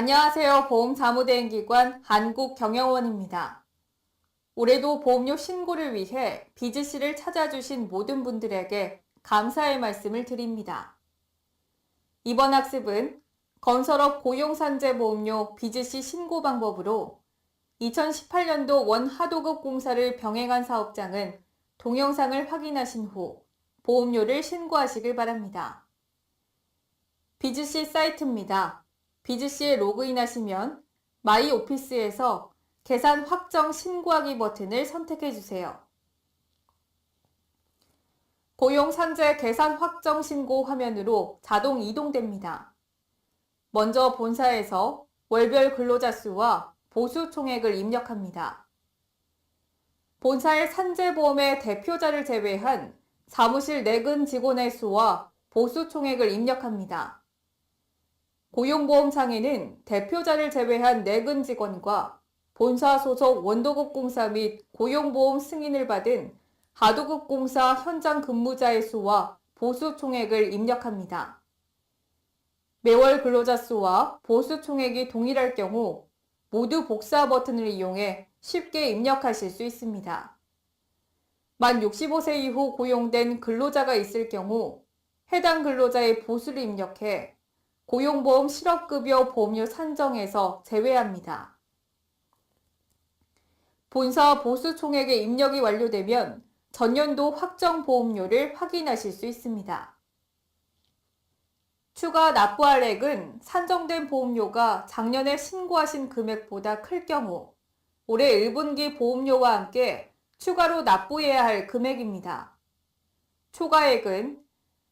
안녕하세요. 보험사무대행기관 한국경영원입니다. 올해도 보험료 신고를 위해 비즈씨를 찾아주신 모든 분들에게 감사의 말씀을 드립니다. 이번 학습은 건설업 고용산재보험료 비즈씨 신고 방법으로 2018년도 원하도급 공사를 병행한 사업장은 동영상을 확인하신 후 보험료를 신고하시길 바랍니다. 비즈씨 사이트입니다. 비즈씨에 로그인하시면 마이 오피스에서 계산 확정 신고하기 버튼을 선택해 주세요. 고용 산재 계산 확정 신고 화면으로 자동 이동됩니다. 먼저 본사에서 월별 근로자 수와 보수 총액을 입력합니다. 본사의 산재보험의 대표자를 제외한 사무실 내근 직원의 수와 보수 총액을 입력합니다. 고용보험상에는 대표자를 제외한 내근 직원과 본사 소속 원도급 공사 및 고용보험 승인을 받은 하도급 공사 현장 근무자의 수와 보수 총액을 입력합니다. 매월 근로자 수와 보수 총액이 동일할 경우 모두 복사 버튼을 이용해 쉽게 입력하실 수 있습니다. 만 65세 이후 고용된 근로자가 있을 경우 해당 근로자의 보수를 입력해 고용보험 실업급여 보험료 산정에서 제외합니다. 본사 보수 총액의 입력이 완료되면 전년도 확정 보험료를 확인하실 수 있습니다. 추가 납부할 액은 산정된 보험료가 작년에 신고하신 금액보다 클 경우 올해 1분기 보험료와 함께 추가로 납부해야 할 금액입니다. 초과액은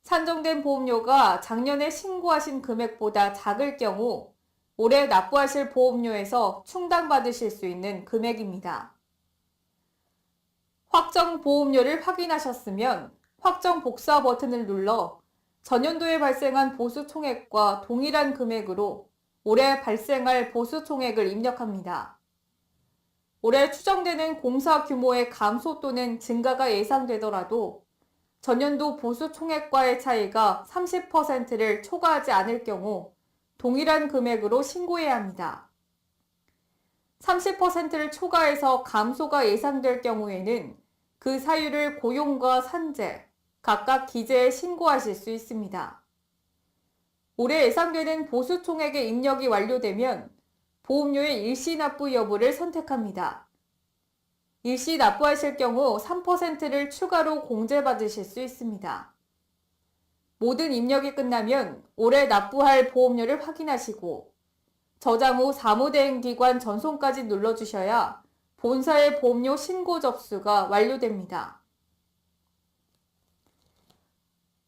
산정된 보험료가 작년에 신고하신 금액보다 작을 경우 올해 납부하실 보험료에서 충당받으실 수 있는 금액입니다. 확정 보험료를 확인하셨으면 확정 복사 버튼을 눌러 전년도에 발생한 보수 총액과 동일한 금액으로 올해 발생할 보수 총액을 입력합니다. 올해 추정되는 공사 규모의 감소 또는 증가가 예상되더라도 전년도 보수 총액과의 차이가 30%를 초과하지 않을 경우 동일한 금액으로 신고해야 합니다. 30%를 초과해서 감소가 예상될 경우에는 그 사유를 고용과 산재, 각각 기재에 신고하실 수 있습니다. 올해 예상되는 보수 총액의 입력이 완료되면 보험료의 일시 납부 여부를 선택합니다. 일시 납부하실 경우 3%를 추가로 공제받으실 수 있습니다. 모든 입력이 끝나면 올해 납부할 보험료를 확인하시고 저장 후 사무대행기관 전송까지 눌러주셔야 본사의 보험료 신고 접수가 완료됩니다.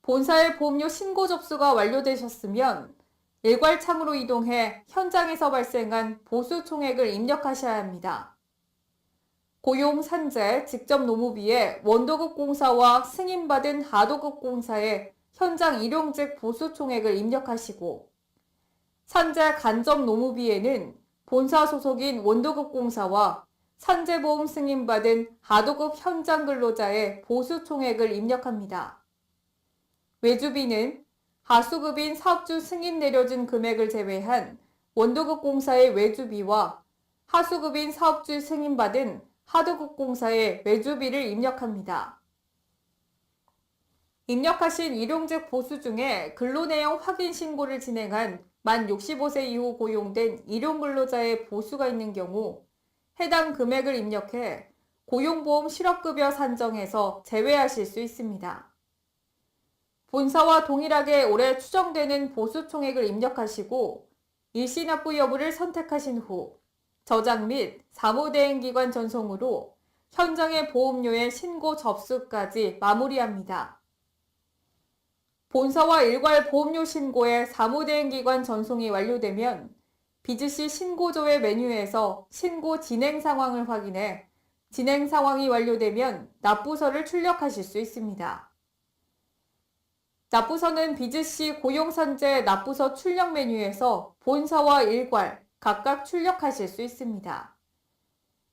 본사의 보험료 신고 접수가 완료되셨으면 일괄 창으로 이동해 현장에서 발생한 보수 총액을 입력하셔야 합니다. 고용 산재 직접 노무비에 원도급 공사와 승인받은 하도급 공사의 현장 일용직 보수 총액을 입력하시고 산재 간접 노무비에는 본사 소속인 원도급 공사와 산재보험 승인받은 하도급 현장 근로자의 보수 총액을 입력합니다. 외주비는 하수급인 사업주 승인 내려준 금액을 제외한 원도급 공사의 외주비와 하수급인 사업주 승인받은 하도급 공사의 외주비를 입력합니다. 입력하신 일용직 보수 중에 근로내용 확인 신고를 진행한 만 65세 이후 고용된 일용근로자의 보수가 있는 경우 해당 금액을 입력해 고용보험 실업급여 산정에서 제외하실 수 있습니다. 본사와 동일하게 올해 추정되는 보수 총액을 입력하시고 일시납부 여부를 선택하신 후 저장 및 사무대행기관 전송으로 현장의 보험료의 신고 접수까지 마무리합니다. 본사와 일괄 보험료 신고의 사무대행기관 전송이 완료되면 비즈씨 신고조회 메뉴에서 신고 진행 상황을 확인해 진행 상황이 완료되면 납부서를 출력하실 수 있습니다. 납부서는 비즈씨 고용산재 납부서 출력 메뉴에서 본사와 일괄 각각 출력하실 수 있습니다.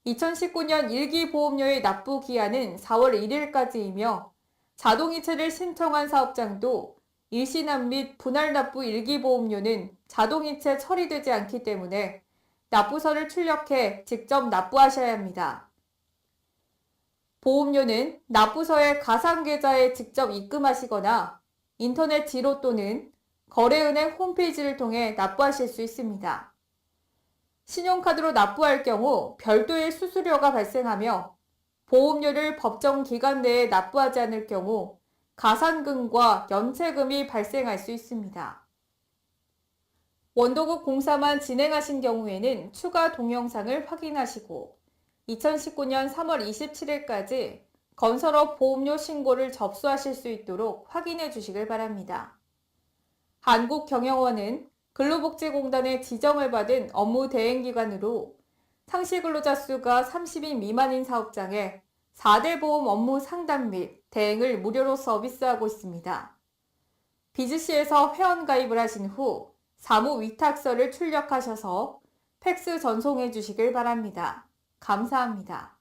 2019년 일기 보험료의 납부 기한은 4월 1일까지이며 자동이체를 신청한 사업장도 일시납 및 분할 납부 일기보험료는 자동이체 처리되지 않기 때문에 납부서를 출력해 직접 납부하셔야 합니다. 보험료는 납부서의 가상계좌에 직접 입금하시거나 인터넷 지로 또는 거래은행 홈페이지를 통해 납부하실 수 있습니다. 신용카드로 납부할 경우 별도의 수수료가 발생하며 보험료를 법정 기간 내에 납부하지 않을 경우 가산금과 연체금이 발생할 수 있습니다. 원도국 공사만 진행하신 경우에는 추가 동영상을 확인하시고 2019년 3월 27일까지 건설업 보험료 신고를 접수하실 수 있도록 확인해 주시길 바랍니다. 한국경영원은 근로복지공단의 지정을 받은 업무 대행기관으로 상시 근로자 수가 30인 미만인 사업장에 4대 보험 업무 상담 및 대행을 무료로 서비스하고 있습니다. 비즈시에서 회원 가입을 하신 후 사무 위탁서를 출력하셔서 팩스 전송해 주시길 바랍니다. 감사합니다.